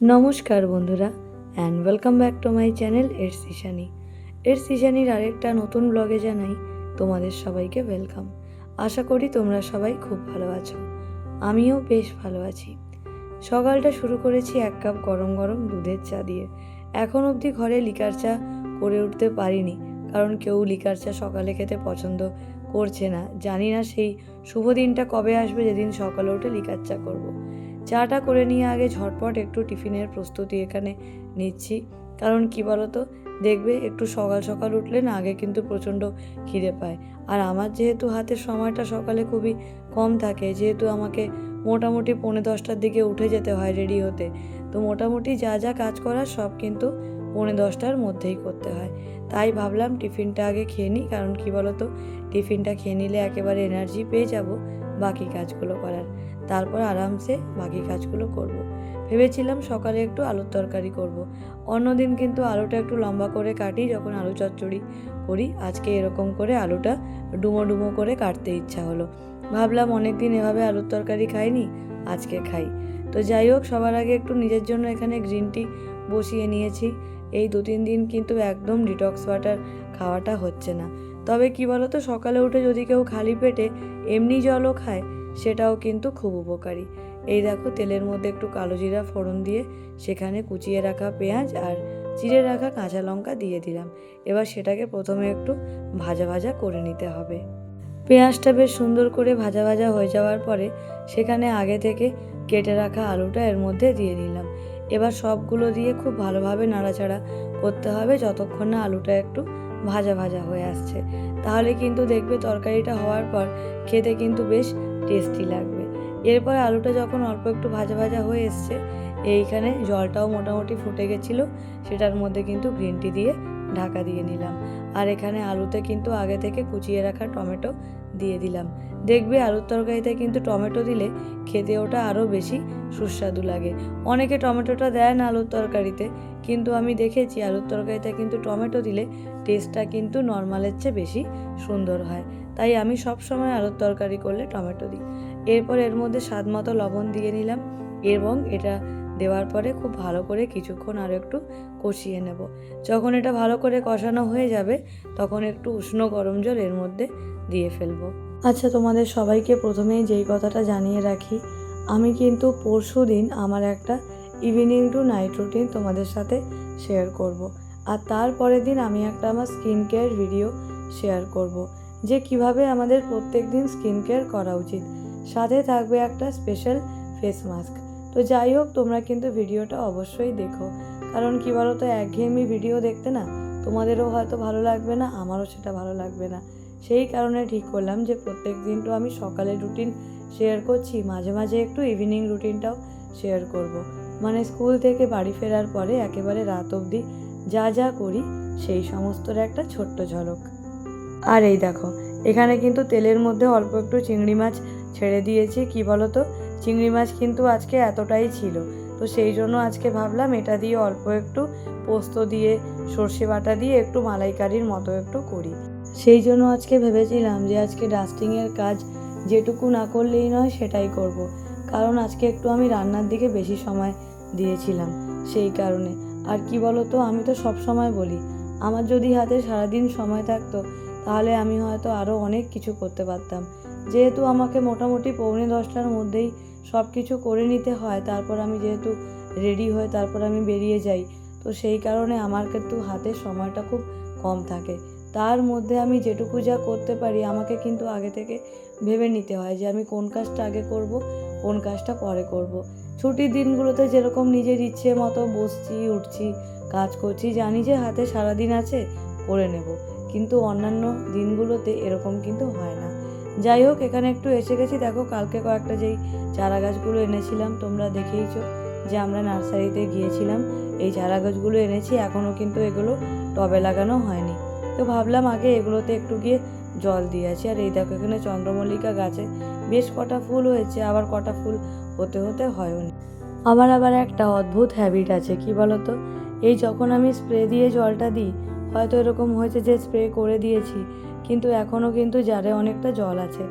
নমস্কার বন্ধুরা and welcome back to my channel এর সিশানি এর সিশানির আরেকটা নতুন ব্লগে জানাই তোমাদের সবাইকে ওয়েলকাম আশা করি তোমরা সবাই খুব ভালো আছো। আমিও বেশ ভালো আছি। সকালটা শুরু করেছি এক কাপ গরম গরম দুধের চা দিয়ে। এখন অবধি ঘরে লিকার চা করে উঠতে পারিনি, কারণ কেউ লিকার চা সকালে খেতে পছন্দ করছে না। জানি না সেই শুভ দিনটা কবে আসবে, যেদিন সকালে উঠে লিকার চা করব। চাটা করে নিয়ে আগে ঝটপট একটু টিফিনের প্রস্তুতি এখানে নিচ্ছি। কারণ কি বলতো? দেখবে একটু সকাল সকাল উঠলে না আগে কিন্তু প্রচণ্ড খিদে পায়। আর আমার যেহেতু হাতের সময়টা সকালে খুবই কম থাকে, যেহেতু আমাকে মোটামুটি পৌনে দশটার দিকে উঠে যেতে হয় রেডি হতে, তো মোটামুটি যা যা কাজ করার সব কিন্তু পৌনে দশটার মধ্যেই করতে হয়। তাই ভাবলাম টিফিনটা আগে খেয়ে নিই, কারণ কি বলতো? টিফিনটা খেয়ে নিলে একেবারে এনার্জি পেয়ে যাব বাকি কাজগুলো করার। তারপর আরামসে বাকি কাজগুলো করব। ভেবেছিলাম সকালে একটু আলুর তরকারি করব। অন্যদিন কিন্তু আলুটা একটু লম্বা করে কাটি, যখন আলু চচ্চড়ি করি, আজকে এরকম করে আলুটা ডুমো ডুমো করে কাটতে ইচ্ছা হলো ভাবলাম অনেক দিন এভাবে আলুর তরকারি খাইনি, আজকে খাই তো যাই হোক, সবার আগে একটু নিজের জন্য এখানে গ্রিন টি বসিয়ে নিয়েছি এই দু তিন দিন কিন্তু একদম ডিটক্স ওয়াটার খাওয়াটা হচ্ছে না তবে কি বলতো, সকালে উঠে যদি কেউ খালি পেটে এমনি জলও খায় সেটাও কিন্তু খুব উপকারী। এই দেখো, তেলের মধ্যে একটু কালো জিরা ফোড়ন দিয়ে সেখানে কুচিয়ে রাখা পেঁয়াজ আর চিড়ে রাখা কাঁচা লঙ্কা দিয়ে দিলাম। এবার সেটাকে প্রথমে একটু ভাজা ভাজা করে নিতে হবে। পেঁয়াজটা বেশ সুন্দর করে ভাজা ভাজা হয়ে যাওয়ার পরে সেখানে আগে থেকে কেটে রাখা আলুটা এর মধ্যে দিয়ে দিলাম। এবার সবগুলো দিয়ে খুব ভালোভাবে নাড়াচাড়া করতে হবে যতক্ষণ না আলুটা একটু ভাজা ভাজা হয়ে আসছে। তাহলে কিন্তু দেখবে তরকারিটা হওয়ার পর খেতে কিন্তু বেশ টেস্টি লাগবে। এরপর আলুটা যখন অল্প একটু ভাজা ভাজা হয়ে এসছে, এইখানে জলটাও মোটামুটি ফুটে গেছিল, সেটার মধ্যে কিন্তু গ্রিন টি দিয়ে ঢাকা দিয়ে নিলাম। আর এখানে আলুতে কিন্তু আগে থেকে কুচিয়ে রাখা টমেটো দিয়ে দিলাম। দেখবে আলুর তরকারিতে কিন্তু টমেটো দিলে খেতে ওটা আরও বেশি সুস্বাদু লাগে। অনেকে টমেটোটা দেয় না আলুর তরকারিতে, কিন্তু আমি দেখেছি আলুর তরকারিতে কিন্তু টমেটো দিলে টেস্টটা কিন্তু নর্মালের চেয়ে বেশি সুন্দর হয়। তাই আমি সব সময় আলুর তরকারি করলে টমেটো দিই। এরপর এর মধ্যে স্বাদ মতো লবণ দিয়ে নিলাম এবং এটা দেওয়ার পরে খুব ভালো করে কিছুক্ষণ আরও একটু কষিয়ে নেব। যখন এটা ভালো করে কষানো হয়ে যাবে, তখন একটু উষ্ণ গরম জল এর মধ্যে দিয়ে ফেলব। আচ্ছা তোমাদের সবাইকে প্রথমেই যেই কথাটা জানিয়ে রাখি, আমি কিন্তু পরশু দিন আমার একটা ইভিনিং টু নাইট রুটিন তোমাদের সাথে শেয়ার করব। আর তারপরের দিন আমি একটা আমার স্কিন কেয়ার ভিডিও শেয়ার করব। যে কীভাবে আমাদের প্রত্যেক দিন স্কিন কেয়ার করা উচিত সাথে থাকবে একটা স্পেশাল ফেস মাস্ক তো যাই হোক, তোমরা কিন্তু ভিডিওটা অবশ্যই দেখো কারণ কী বলো তো একঘেয়েমি ভিডিও দেখতে না তোমাদেরও হয়তো ভালো লাগবে না, আমারও সেটা ভালো লাগবে না সেই কারণে ঠিক করলাম যে প্রত্যেক দিন তো আমি সকালের রুটিন শেয়ার করছি, মাঝে মাঝে একটু ইভিনিং রুটিনটাও শেয়ার করব। মানে স্কুল থেকে বাড়ি ফেরার পরে একেবারে রাত অবধি যা যা করি সেই সমস্তর একটা ছোট্ট ঝলক। আর এই দেখো, এখানে কিন্তু তেলের মধ্যে অল্প একটু চিংড়ি মাছ ছেড়ে দিয়েছি, কি বলো তো চিংড়ি মাছ কিন্তু আজকে এতটাই ছিল। তো সেই জন্য আজকে ভাবলাম এটা দিয়ে অল্প একটু পোস্ত দিয়ে সর্ষে বাটা দিয়ে একটু মালাইকারির মতো একটু করি। সেই জন্য আজকে ভেবেছিলাম যে আজকে ডাস্টিংয়ের কাজ যেটুকু না করলেই নয় সেটাই করব। কারণ আজকে একটু আমি রান্নার দিকে বেশি সময় দিয়েছিলাম সেই কারণে। আর কি বলো তো আমি তো সব সময় বলি, আমার যদি হাতে সারাদিন সময় থাকতো, তাহলে আমি হয়তো আরও অনেক কিছু করতে পারতাম। যেহেতু আমাকে মোটামুটি পৌনে দশটার মধ্যেই সব কিছু করে নিতে হয়, তারপর আমি যেহেতু রেডি হয়ে তারপর আমি বেরিয়ে যাই, তো সেই কারণে আমার কিন্তু হাতে সময়টা খুব কম থাকে। তার মধ্যে আমি যেটুকু যা করতে পারি, আমাকে কিন্তু আগে থেকে ভেবে নিতে হয় যে আমি কোন কাজটা আগে করব, কোন কাজটা পরে করব। ছুটির দিনগুলোতে যেরকম নিজের ইচ্ছে মতো বসছি, উঠছি, কাজ করছি, জানি যে হাতে সারাদিন আছে, করে নেব। কিন্তু অন্যান্য দিনগুলোতে এরকম কিন্তু হয় না। যাই হোক, এখানে একটু এসে গেছি। দেখো, কালকে কয়েকটা যেই চারা গাছগুলো এনেছিলাম, তোমরা দেখেইছো যে আমরা নার্সারিতে গিয়েছিলাম। এই চারা গাছগুলো এনেছি এখনও কিন্তু এগুলো টবে লাগানো হয়নি। তো ভাবলাম আগে এগুলোতে একটু গিয়ে জল দিয়ে আছি আর এই দেখো এখানে চন্দ্রমল্লিকা গাছে বেশ কটা ফুল হয়েছে, আবার কটা ফুল হতে হতে হয়নি। আমার আবার একটা অদ্ভুত হ্যাবিট আছে, কি বলতো? এই যখন আমি স্প্রে দিয়ে জলটা দিই, হয়তো এরকম হয়েছে যে স্প্রে করে দিয়েছি, কিন্তু এখনও কিন্তু জারে অনেকটা জল আছে।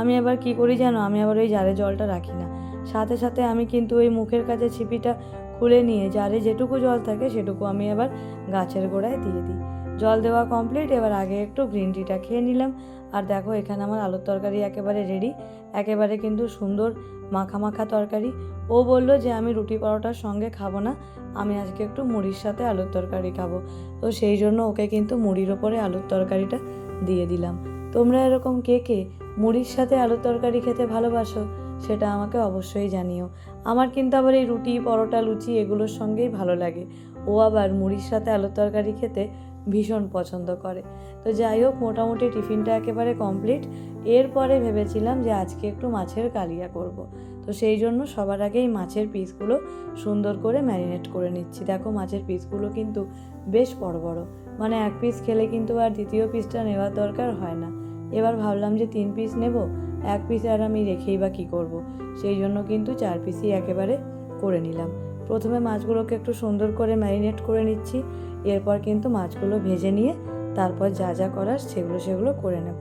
আমি আবার কি করি জানো? আমি আবার ওই জারে জলটা রাখি না। সাথে সাথে আমি কিন্তু ওই মুখের কাছে ছিপিটা খুলে নিয়ে, জারে যেটুকু জল থাকে সেটুকু আমি আবার গাছের গোড়ায় দিয়ে দিই। জল দেওয়া কমপ্লিট এবার আগে একটু গ্রিন টিটা খেয়ে নিলাম। আর দেখো, এখানে আমার আলুর তরকারি একেবারে রেডি একেবারে কিন্তু সুন্দর মাখা মাখা তরকারি। ও বলল যে, আমি রুটি পরোটার সঙ্গে খাব না, আমি আজকে একটু মুড়ির সাথে আলুর তরকারি খাব। তো সেই জন্য ওকে কিন্তু মুড়ির ওপরে আলুর তরকারিটা দিয়ে দিলাম। তোমরা এরকম কে কে মুড়ির সাথে আলুর তরকারি খেতে ভালোবাসো, সেটা আমাকে অবশ্যই জানিও। আমার কিন্তু আবার এই রুটি, পরোটা, লুচি এগুলোর সঙ্গেই ভালো লাগে। ও আবার মুড়ির সাথে আলুর তরকারি খেতে ভীষণ পছন্দ করে। তো যাই হোক, মোটামুটি টিফিনটা একেবারে কমপ্লিট। এরপরে ভেবেছিলাম যে আজকে একটু মাছের কালিয়া করব। তো সেই জন্য সবার আগেই মাছের পিসগুলো সুন্দর করে ম্যারিনেট করে নিচ্ছি। দেখো মাছের পিসগুলো কিন্তু বেশ বড় বড়। মানে এক পিস খেলে কিন্তু আর দ্বিতীয় পিসটা নেওয়ার দরকার হয় না। এবার ভাবলাম যে তিন পিস নেব, এক পিস আর আমি রেখেই বা কী করব। সেই জন্য কিন্তু চার পিসই একেবারে করে নিলাম। প্রথমে মাছগুলোকে একটু সুন্দর করে ম্যারিনেট করে নিচ্ছি। এরপর কিন্তু মাছগুলো ভেজে নিয়ে তারপর যা যা করার সেগুলো সেগুলো করে নেব।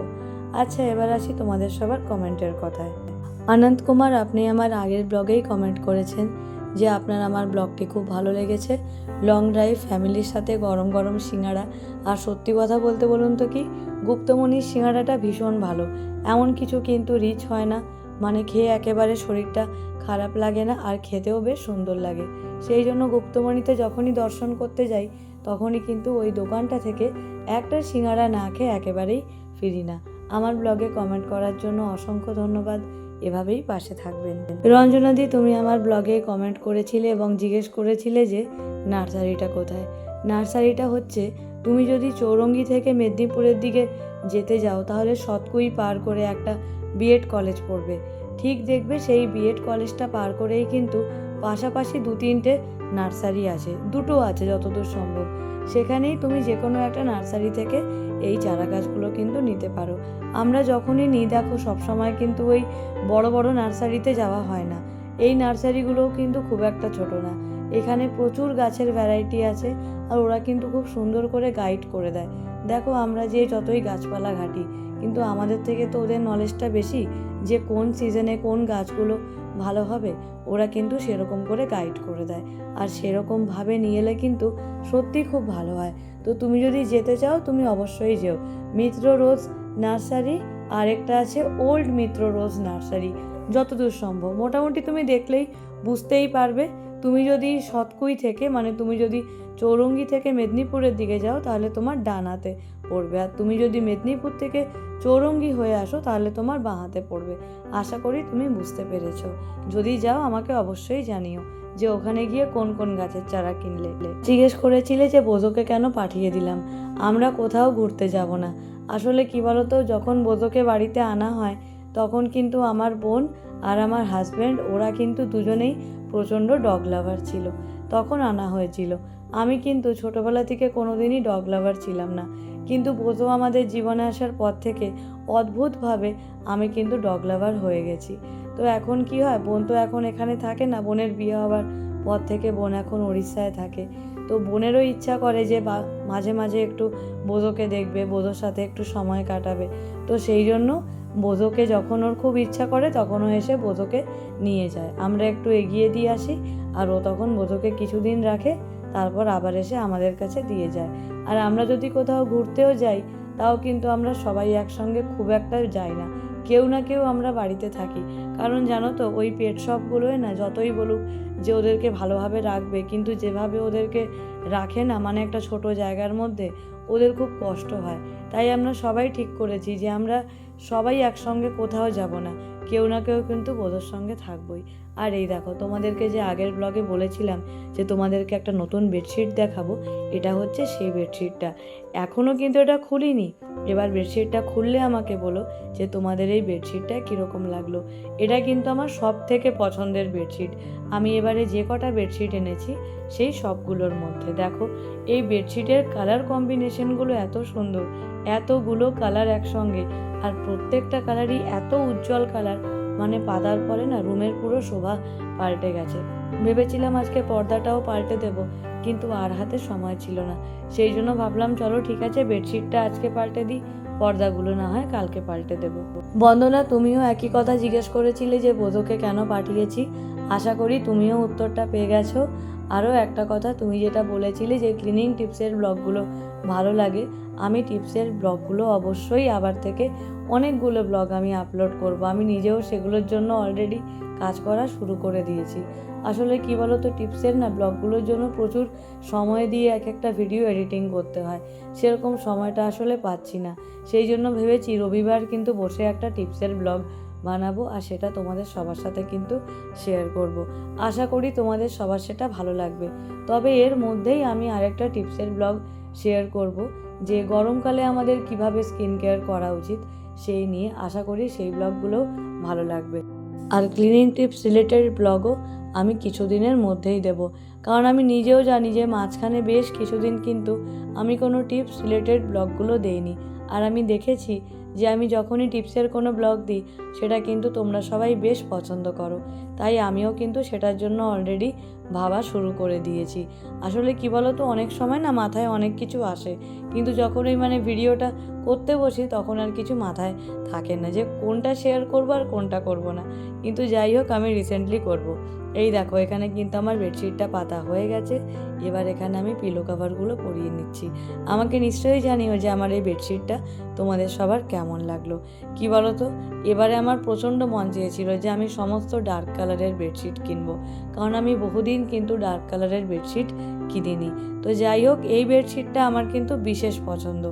আচ্ছা এবার আসি তোমাদের সবার কমেন্টের কথায়। আনন্দ কুমার, আপনি আমার আগের ব্লগেই কমেন্ট করেছেন যে আপনার আমার ব্লগটি খুব ভালো লেগেছে। লং ড্রাইভ ফ্যামিলির সাথে গরম গরম সিঙ্গাড়া আর সত্যি কথা বলতে বলুন তো কি গুপ্তমণির সিঙ্গাড়াটা ভীষণ ভালো। এমন কিছু কিন্তু রিচ হয় না। মানে খেয়ে একেবারে শরীরটা খারাপ লাগে না আর খেতেও বেশ সুন্দর লাগে। সেই জন্য গুপ্তমণিতে যখনই দর্শন করতে যাই, তখনই কিন্তু ওই দোকানটা থেকে একটা সিঙ্গাড়া না খেয়ে একেবারেই ফিরি না। আমার ব্লগে কমেন্ট করার জন্য অসংখ্য ধন্যবাদ। এভাবেই পাশে থাকবেন। রঞ্জনাদি, তুমি আমার ব্লগে কমেন্ট করেছিলে এবং জিজ্ঞেস করেছিলে যে, নার্সারিটা কোথায়? নার্সারিটা হচ্ছে, তুমি যদি চৌরঙ্গি থেকে মেদিনীপুরের দিকে যেতে যাও, তাহলে সতকুই পার করে একটা বিএড কলেজ পড়বে। ঠিক দেখবে সেই বিএড কলেজটা পার করেই কিন্তু পাশাপাশি দু তিনটে নার্সারি আছে, দুটো আছে যতদূর সম্ভব। সেখানেই তুমি যে কোনো একটা নার্সারি থেকে এই চারা গাছগুলো কিন্তু নিতে পারো। আমরা যখনই নিই, দেখো সবসময় কিন্তু ওই বড় বড় নার্সারিতে যাওয়া হয় না। এই নার্সারিগুলোও কিন্তু খুব একটা ছোট না। এখানে প্রচুর গাছের ভ্যারাইটি আছে আর ওরা কিন্তু খুব সুন্দর করে গাইড করে দেয়। দেখো আমরা যে যতই গাছপালা ঘাটি কিন্তু আমাদের থেকে তো ওদের নলেজটা বেশি যে কোন সিজনে কোন গাছগুলো ভালো হবে, ওরা কিন্তু সেরকম করে গাইড করে দেয়। আর সেরকমভাবে নিয়ে এলে কিন্তু সত্যি খুব ভালো হয়। তো তুমি যদি যেতে চাও, তুমি অবশ্যই যেও। মিত্র রোজ নার্সারি, আরেকটা আছে ওল্ড মিত্র রোজ নার্সারি। যতদূর সম্ভব। মোটামুটি তুমি দেখলেই বুঝতেই পারবে। তুমি যদি সৎকুই থেকে মানে তুমি যদি চৌরঙ্গি থেকে মেদিনীপুরের দিকে যাও, তাহলে তোমার ডানাতে পড়বে। আর তুমি যদি মেদিনীপুর থেকে চৌরঙ্গি হয়ে আসো, তাহলে তোমার বাঁহাতে পড়বে। আশা করি তুমি বুঝতে পেরেছ। যদি যাও, আমাকে অবশ্যই জানিও যে ওখানে গিয়ে কোন কোন গাছের চারা কিনলে। জিজ্ঞেস করেছিলে যে বোধকে কেন পাঠিয়ে দিলাম। আমরা কোথাও ঘুরতে যাব না। আসলে কি বলতো, যখন বোধকে বাড়িতে আনা হয়, তখন কিন্তু আমার বোন আর আমার হাজব্যান্ড ওরা কিন্তু দুজনেই প্রচণ্ড ডগ লাভার ছিল। তখন আনা হয়েছিল। আমি কিন্তু ছোটোবেলা থেকে কোনোদিনই ডগ লাভার ছিলাম না। কিন্তু বোধও আমাদের জীবনে আসার পর থেকে অদ্ভুতভাবে আমি কিন্তু ডগ লাভার হয়ে গেছি। তো এখন কি হয়? বোন তো এখন এখানে থাকে না, বোনের বিয়ে হওয়ার পর থেকে বোন এখন উড়িষ্যায় থাকে। তো বোনেরও ইচ্ছা করে যে মাঝে মাঝে একটু বোধোকে দেখবে বোধোর সাথে একটু সময় কাটাবে। তো সেই জন্য বোধোকে যখন ওর খুব ইচ্ছা করে, তখন ও এসে বোধোকে নিয়ে যায়। আমরা একটু এগিয়ে দিয়ে আসি, আর ও তখন বোধোকে কিছুদিন রাখে তারপর আবার এসে আমাদের কাছে দিয়ে যায়। আর আমরা যদি কোথাও ঘুরতেও যাই, তাও কিন্তু আমরা সবাই একসঙ্গে খুব একটা যাই না। কেউ না কেউ আমরা বাড়িতে থাকি। কারণ জানো তো, ওই পেট শপগুলোয় না যতই বলুক যে ওদেরকে ভালোভাবে রাখবে, কিন্তু যেভাবে ওদেরকে রাখে না মানে একটা ছোট জায়গার মধ্যে, ওদের খুব কষ্ট হয়। তাই আমরা সবাই ঠিক করেছি যে আমরা সবাই একসঙ্গে কোথাও যাব না। কেউ না কেউ কিন্তু ওদের সঙ্গে থাকবই। আর এই দেখো, তোমাদেরকে যে আগের ব্লগে বলেছিলাম যে তোমাদেরকে একটা নতুন বেডশিট দেখাবো, এটা হচ্ছে সেই বেডশিটটা এখনও কিন্তু এটা খুলিনি। এবার বেডশিটটা খুললে আমাকে বলো যে তোমাদের এই বেডশিটটা কীরকম লাগল। এটা কিন্তু আমার সব থেকে পছন্দের বেডশিট আমি এবারে যে কটা বেডশিট এনেছি, সেই সবগুলোর মধ্যে। দেখো, এই বেডশিটের কালার কম্বিনেশনগুলো এত সুন্দর, এতগুলো কালার একসঙ্গে, আর প্রত্যেকটা কালারই এত উজ্জ্বল কালার মানে পাতার পরে না রুমের পুরো শোভা পাল্টে গেছে। ভেবেছিলাম আজকে পর্দাটাও পাল্টে দেব, কিন্তু আর হাতে সময় ছিল না। সেই জন্য ভাবলাম, চলো ঠিক আছে, বেডশিটটা আজকে পাল্টে দিই, পর্দাগুলো না হয় কালকে পাল্টে দেব। বন্দনা, তুমিও একই কথা জিজ্ঞেস করেছিলে যে বোধকে কেন পাঠিয়েছি। আশা করি তুমিও উত্তরটা পেয়ে গেছো। আরও একটা কথা, তুমি যেটা বলেছিলে যে ক্লিনিং টিপসের ব্লগগুলো ভালো লাগে, আমি টিপসের ব্লগগুলো অবশ্যই আবার থেকে অনেকগুলো ব্লগ আমি আপলোড করব। আমি নিজেও সেগুলোর জন্য অলরেডি কাজ করা শুরু করে দিয়েছি। আসলে কি বলো তো টিপসের না ব্লগগুলোর জন্য প্রচুর সময় দিয়ে এক একটা ভিডিও এডিটিং করতে হয়। সেরকম সময়টা আসলে পাচ্ছি না। সেই জন্য ভেবেছি রবিবার কিন্তু বসে একটা টিপসের ব্লগ বানাবো আর সেটা তোমাদের সবার সাথে কিন্তু শেয়ার করব। আশা করি তোমাদের সবার সেটা ভালো লাগবে। তবে এর মধ্যেই আমি আরেকটা টিপসের ব্লগ শেয়ার করব, যে গরমকালে আমাদের কীভাবে স্কিন কেয়ার করা উচিত সেই নিয়ে আশা করি সেই ব্লগগুলোও ভালো লাগবে। আর ক্লিনিং টিপস রিলেটেড ব্লগও আমি কিছুদিনের মধ্যেই দেব। কারণ আমি নিজেও জানি যে মাঝখানে বেশ কিছুদিন কিন্তু আমি কোনো টিপস রিলেটেড ব্লগগুলো দেইনি। আর আমি দেখেছি যে আমি যখনই টিপসের কোনো ব্লগ দিই, সেটা কিন্তু তোমরা সবাই বেশ পছন্দ করো। তাই আমিও কিন্তু সেটার জন্য অলরেডি ভাবা শুরু করে দিয়েছি। আসলে কি বলো তো অনেক সময় না মাথায় অনেক কিছু আসে। কিন্তু যখন ওই মানে ভিডিওটা করতে বসি, তখন আর কিছু মাথায় থাকে না যে কোনটা শেয়ার করব আর কোনটা করব না। কিন্তু যাই হোক, আমি রিসেন্টলি করব। এই দেখো, এখানে কিন্তু আমার বেডশিটটা পাতা হয়ে গেছে। এবার এখানে আমি পিলো কাভারগুলো পরিয়ে নিচ্ছি। আমাকে নিশ্চয়ই জানিও যে আমার এই বেডশিটটা তোমাদের সবার কেমন লাগল। কি বলো তো এবারে আমার প্রচণ্ড মন চেয়েছিল যে আমি সমস্ত ডার্ক কালারের বেডশিট কিনবো। কারণ আমি বহুদিন কিন্তু ডার্ক কালারের বেডশিট কিনিনি। তো যাই হোক, এই বেডশিটটা আমার কিন্তু বিশেষ পছন্দ।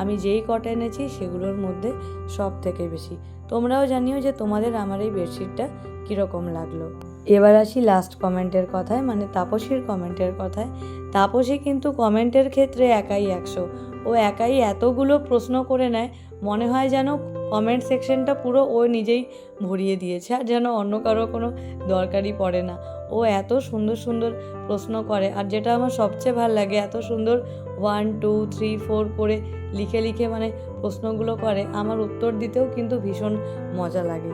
আমি যেই কটা এনেছি সেগুলোর মধ্যে সব থেকে বেশি। তোমরাও জানিও যে তোমাদের আমার এই বেডশিটটা কীরকম লাগল। এবার আসি লাস্ট কমেন্টের কথায় মানে তাপসীর কমেন্টের কথায়। তাপসী কিন্তু কমেন্টের ক্ষেত্রে একাই একশো। ও একাই এতগুলো প্রশ্ন করে নেয়, মনে হয় যেন কমেন্ট সেকশনটা পুরো ও নিজেই ভরিয়ে দিয়েছে, আর যেন অন্য কারও কোনো দরকারই পড়ে না। ও এত সুন্দর সুন্দর প্রশ্ন করে আর যেটা আমার সবচেয়ে ভালো লাগে, এত সুন্দর ওয়ান টু থ্রি ফোর করে লিখে লিখে মানে প্রশ্নগুলো করে, আমার উত্তর দিতেও কিন্তু ভীষণ মজা লাগে।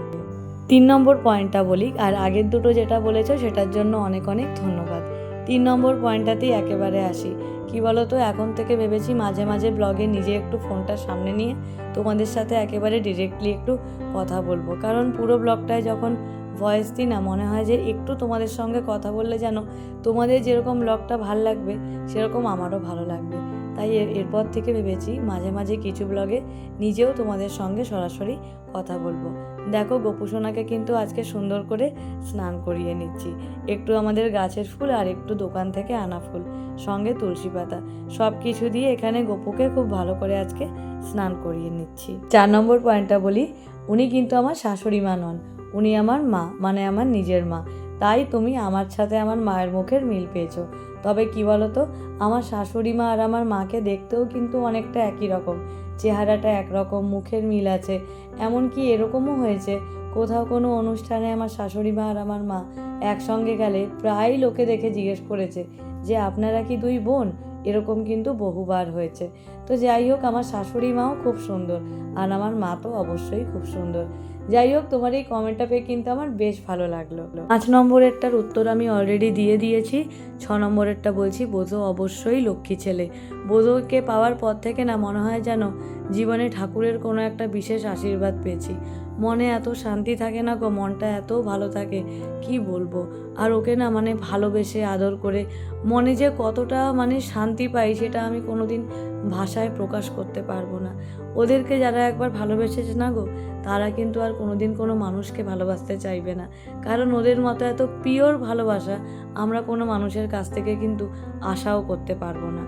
তিন নম্বর পয়েন্টটা বলি, আর আগের দুটো যেটা বলেছ সেটার জন্য অনেক অনেক ধন্যবাদ। তিন নম্বর পয়েন্টটাতেই একেবারে আসি, কি বলো তো এখন থেকে ভেবেছি মাঝে মাঝে ব্লগে নিজে একটু ফোনটা সামনে নিয়ে তোমাদের সাথে একেবারে ডিরেক্টলি একটু কথা বলব। কারণ পুরো ব্লগটায় যখন ভয়েস দিই না, মনে হয় যে একটু তোমাদের সঙ্গে কথা বললে যেন তোমাদের যেরকম ব্লগটা ভালো লাগবে, সেরকম আমারও ভালো লাগবে। তাই এর এরপর থেকে ভেবেছি মাঝে মাঝে কিছু ব্লগে নিজেও তোমাদের সঙ্গে সরাসরি কথা বলব। দেখো গোপুসোনাকে কিন্তু আজকে সুন্দর করে স্নান করিয়ে নিচ্ছি। একটু আমাদের গাছের ফুল আর একটু দোকান থেকে আনা ফুল, সঙ্গে তুলসী পাতা। সব কিছু দিয়ে এখানে গোপুকে খুব ভালো করে আজকে স্নান করিয়ে নিচ্ছি। চার নম্বর পয়েন্টটা বলি, উনি কিন্তু আমার শাশুড়ি মা নন। উনি আমার মা মানে আমার নিজের মা। তাই তুমি আমার সাথে আমার মায়ের মুখের মিল পেয়েছ। তবে কি বলো তো আমার শাশুড়ি মা আর আমার মাকে দেখতেও কিন্তু অনেকটা একই রকম। চেহারাটা একরকম, মুখের মিল আছে। এমনকি এরকমও হয়েছে, কোথাও কোনো অনুষ্ঠানে আমার শাশুড়ি মা আর আমার মা একসঙ্গে গেলে প্রায় লোকে দেখে জিজ্ঞেস করেছে যে, আপনারা কি দুই বোন? এরকম কিন্তু বহুবার হয়েছে। তো যাই হোক, আমার শাশুড়ি মাও খুব সুন্দর আর আমার মা তো অবশ্যই খুব সুন্দর। যাই হোক, তোমার এই কমেন্টটা পেয়ে কিন্তু আমার বেশ ভালো লাগল। পাঁচ নম্বরেরটার উত্তর আমি অলরেডি দিয়ে দিয়েছি। ছ নম্বরেরটা বলছি, বোঝো অবশ্যই লক্ষ্মী ছেলে। বোঝোকে পাওয়ার পর থেকে না মনে হয় যেন জীবনে ঠাকুরের কোনো একটা বিশেষ আশীর্বাদ পেয়েছি। মনে এত শান্তি থাকে না গো, মনটা এত ভালো থাকে, কি বলব? আর ওকে না মানে ভালোবেসে, আদর করে মনে যে কতটা মানে শান্তি পাই সেটা আমি কোনোদিন ভাষায় প্রকাশ করতে পারব না। ওদেরকে যারা একবার ভালোবেসেছে না গো, তারা কিন্তু আর কোনোদিন কোনো মানুষকে ভালোবাসতে চাইবে না। কারণ ওদের মতো এত পিওর ভালোবাসা আমরা কোনো মানুষের কাছ থেকে কিন্তু আশাও করতে পারব না।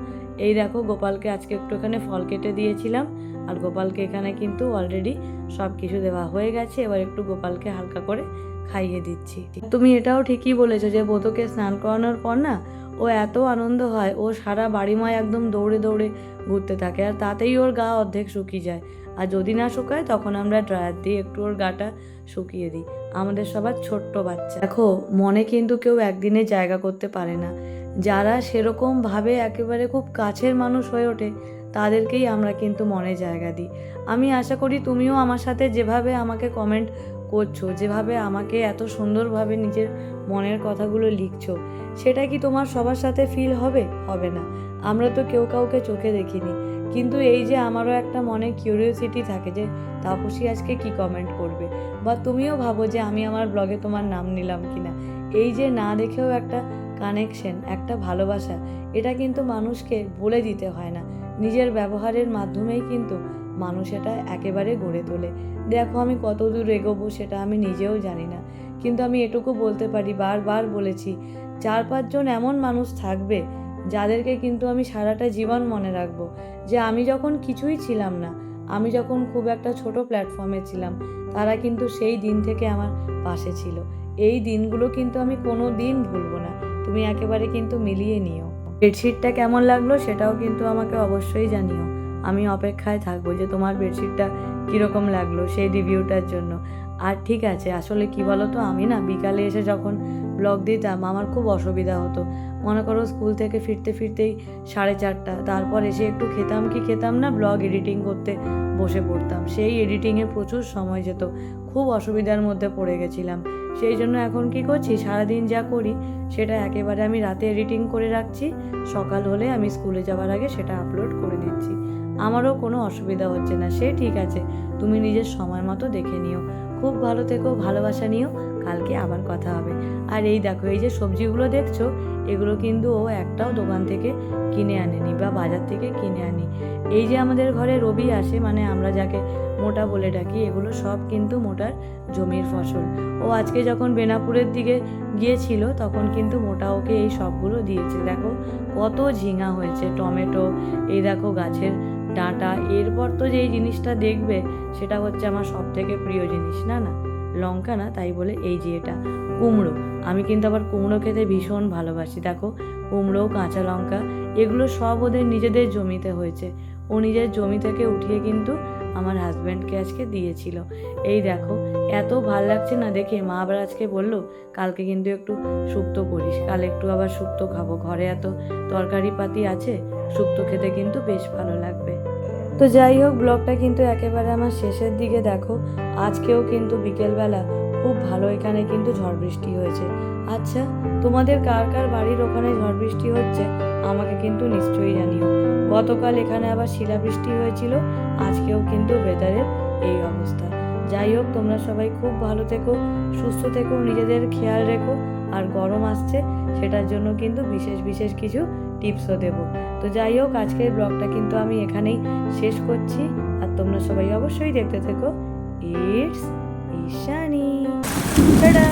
এই দেখো গোপালকে আজকে একটু এখানে ফল কেটে দিয়েছিলাম, আর গোপালকে এখানে কিন্তু অলরেডি সব কিছু দেওয়া হয়ে গেছে। এবার একটু গোপালকে হালকা করে খাইয়ে দিচ্ছি। তুমি এটাও ঠিকই বলেছ যে বোধকে স্নান করানোর পর না ও এত আনন্দ হয়, ও সারা বাড়িময় একদম দৌড়ে দৌড়ে ঘুরতে থাকে, আর তাতেই ওর গা অর্ধেক শুকিয়ে যায়। আর যদি না শুকায়, তখন আমরা ড্রায়ার দিয়ে একটু ওর গাটা শুকিয়ে দিই। আমাদের সবার ছোট্ট বাচ্চা। দেখো, মনে কিন্তু কেউ একদিনে জায়গা করতে পারে না। যারা সেরকমভাবে একেবারে খুব কাছের মানুষ হয়ে ওঠে, তাদেরকেই আমরা কিন্তু মনে জায়গা দিই। আমি আশা করি তুমিও আমার সাথে যেভাবে আমাকে কমেন্ট করছ, যেভাবে আমাকে এত সুন্দরভাবে নিজের মনের কথাগুলো লিখছো, সেটা কি তোমার সবার সাথে ফিল হবে? হবে না। আমরা তো কেউ কাউকে চোখে দেখিনি। কিন্তু এই যে আমারও একটা মনে কিউরিওসিটি থাকে যে তাপসী আজকে কি কমেন্ট করবে? বা তুমিও ভাবো যে আমি আমার ব্লগে তোমার নাম নিলাম কিনা? এই যে না দেখেও একটা কানেকশন একটা ভালোবাসা, এটা কিন্তু মানুষকে বলে দিতে হয় না। নিজের ব্যবহারের মাধ্যমেই কিন্তু মানুষ এটা একেবারে গড়ে তোলে। দেখো আমি কত দূর এগোবো সেটা আমি নিজেও জানি না। কিন্তু আমি এটুকু বলতে পারি, বারবার বলেছি, চার পাঁচজন এমন মানুষ থাকবে যাদেরকে কিন্তু আমি সারাটা জীবন মনে রাখব, যে আমি যখন কিছুই ছিলাম না, আমি যখন খুব একটা ছোট প্ল্যাটফর্মে ছিলাম, তারা কিন্তু সেই দিন থেকে আমার পাশে ছিল। এই দিনগুলো কিন্তু আমি কোনো দিন ভুলবো না। তুমি একেবারে কিন্তু মিলিয়ে নিও। বেডশিটটা কেমন লাগল সেটাও কিন্তু আমাকে অবশ্যই জানিও। আমি অপেক্ষায় থাকব যে তোমার বেডশিটটা কীরকম লাগল সেই রিভিউটার জন্য। আর ঠিক আছে, আসলে কি বলো তো আমি না বিকালে এসে যখন ব্লগ দিতাম, আমার খুব অসুবিধা হতো। মনে করো স্কুল থেকে ফিরতে ফিরতেই সাড়ে চারটা, তারপর এসে একটু খেতাম কি খেতাম না ব্লগ এডিটিং করতে বসে পড়তাম। সেই এডিটিংয়ে প্রচুর সময় যেত, খুব অসুবিধার মধ্যে পড়ে গেছিলাম। সেই জন্য এখন কি করছি, সারাদিন যা করি সেটা একেবারে আমি রাতে এডিটিং করে রাখছি, সকাল হলে আমি স্কুলে যাওয়ার আগে সেটা আপলোড করে দিচ্ছি। আমারও কোনো অসুবিধা হচ্ছে না, সে ঠিক আছে, তুমি নিজের সময় মতো দেখে নিও। খুব ভালো থেকো, ভালোবাসা নিও কালকে আবার কথা হবে। আর এই দেখো, এই যে সবজিগুলো দেখছ, এগুলো কিন্তু ও একটাও দোকান থেকে কিনে আনেনি বা বাজার থেকে কিনে আনি। এই যে আমাদের ঘরে রবি আসে মানে আমরা যাকে মোটা বলে ডাকি, এগুলো সব কিন্তু মোটার জমির ফসল। ও আজকে যখন বেনাপুরের দিকে গিয়েছিল, তখন কিন্তু মোটা ওকে এই সবগুলো দিয়েছে। দেখো, কত ঝিঙা হয়েছে, টমেটো, এই দেখো গাছের ডাঁটা। এরপর তো যেই জিনিসটা দেখবে, সেটা হচ্ছে আমার সব থেকে প্রিয় জিনিস, না না? লঙ্কা না, তাই বলে এই যে এটা, কুমড়ো। আমি কিন্তু আবার কুমড়ো খেতে ভীষণ ভালোবাসি। দেখো, কুমড়ো, কাঁচা লঙ্কা, এগুলো সব ওদের নিজেদের জমিতে হয়েছে। ও নিজের জমি থেকে উঠিয়ে কিন্তু আমার হাজব্যান্ডকে আজকে দিয়েছিল। এই দেখো, এত ভালো লাগছে না দেখে। মা আবার আজকে বলল, কালকে কিন্তু একটু শুক্তো করিস। কাল একটু আবার শুক্তো খাব। ঘরে এত তরকারি পাতি আছে শুক্তো খেতে কিন্তু বেশ ভালো লাগবে। তো যাই হোক, ব্লগটা কিন্তু একেবারে আমার শেষের দিকে দেখো। আজকেও কিন্তু বিকেলবেলা খুব ভালো, এখানে কিন্তু ঝড় বৃষ্টি হয়েছে। আচ্ছা তোমাদের কার কার বাড়ির ওখানে ঝড় বৃষ্টি হচ্ছে? আমাকে কিন্তু নিশ্চয়ই জানিও। গতকাল এখানে আবার শিলাবৃষ্টি হয়েছিল, আজকেও কিন্তু ওয়েদারের এই অবস্থা। যাই হোক, তোমরা সবাই খুব ভালো থেকো, সুস্থ থেকো, নিজেদের খেয়াল রেখো, আর গরম আসছে, সেটার জন্য কিন্তু বিশেষ বিশেষ কিছু টিপসও দেবো। তো যাই হোক, আজকের ব্লগটা কিন্তু আমি এখানেই শেষ করছি। আর তোমরা সবাই অবশ্যই দেখতে থেকো। ইটস ঈশানি। টাটা!